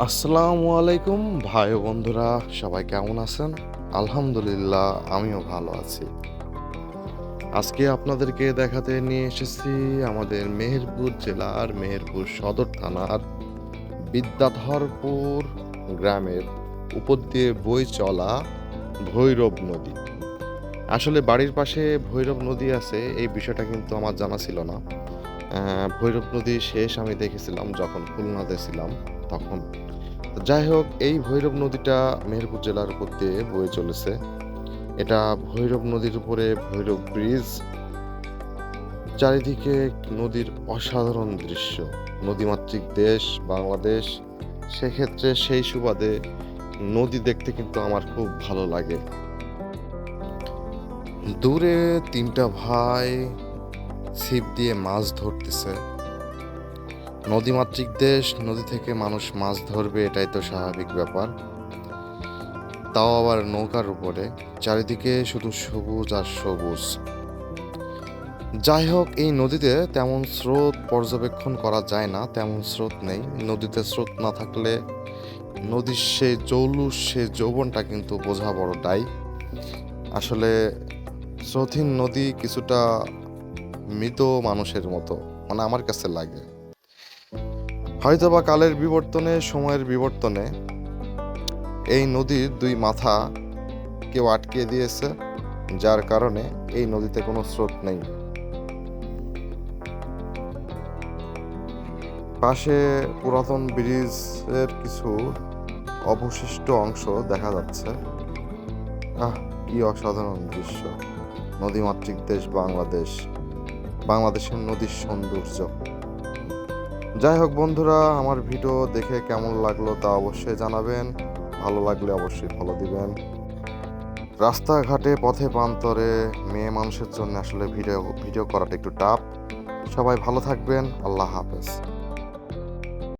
আসসালামু আলাইকুম ভাই বন্ধুরা, সবাই কেমন আছেন? আলহামদুলিল্লাহ, আমিও ভালো আছি। আজকে আপনাদেরকে দেখাতে নিয়ে এসেছি আমাদের মেহেরপুর জেলার মেহেরপুর সদর থানার বিদ্যাধরপুর গ্রামের উপর দিয়ে বই চলা ভৈরব নদী। আসলে বাড়ির পাশে ভৈরব নদী আছে, এই বিষয়টা কিন্তু আমার জানা ছিল না। ভৈরব নদী শেষ আমি দেখেছিলাম, যখন খুলনাতে ছিলাম, তখন। যাই হোক, এই ভৈরব নদীটা মেহেরপুর জেলার উপর দিয়ে বয়ে চলেছে। এটা ভৈরব নদীর উপরে ভৈরব ব্রিজ চারিদিকে নদীর অসাধারণ দৃশ্য। নদীমাতৃক দেশ, বাংলাদেশ, সেক্ষেত্রে সেই সুবাদে নদী দেখতে কিন্তু আমার খুব ভালো লাগে। দূরে তিনটা ভাই ছিপ দিয়ে মাছ ধরতেছে। নদীমাতৃক দেশ, নদী থেকে মানুষ মাছ ধরবে, এটাই তো স্বাভাবিক ব্যাপার। তাও আবার নৌকার উপরে, চারিদিকে শুধু সবুজ আর সবুজ। যাই হোক এই নদীতে তেমন স্রোত পর্যবেক্ষণ করা যায় না, তেমন স্রোত নেই। নদীতে স্রোত না থাকলে নদীর সে জৌলুস, সে যৌবনটা কিন্তু বোঝা বড় দায়। আসলে স্রোতহীন নদী কিছুটা মৃত মানুষের মতো মানে আমার কাছে লাগে। হয়তোবা কালের বিবর্তনে, সময়ের বিবর্তনে এই নদীর দুই মাথা কেউ আটকে দিয়েছে, যার কারণে এই নদীতে কোনো স্রোত নেই। পাশে পুরাতন ব্রিজের কিছু অবশিষ্ট অংশ দেখা যাচ্ছে। আহ, কি অসাধারণ দৃশ্য। নদীমাতৃক দেশ বাংলাদেশ। বাংলাদেশের নদীর সৌন্দর্য। যাই হোক বন্ধুরা, আমার ভিডিও দেখে কেমন লাগল তা অবশ্যই জানাবেন। ভালো লাগলে অবশ্যই ফলো দিবেন। রাস্তাঘাটে, পথে, প্রান্তরে মেয়ে মানুষের জন্য আসলে ভিডিও ভিডিও করাটা একটু টাফ সবাই ভালো থাকবেন। আল্লাহ হাফেজ।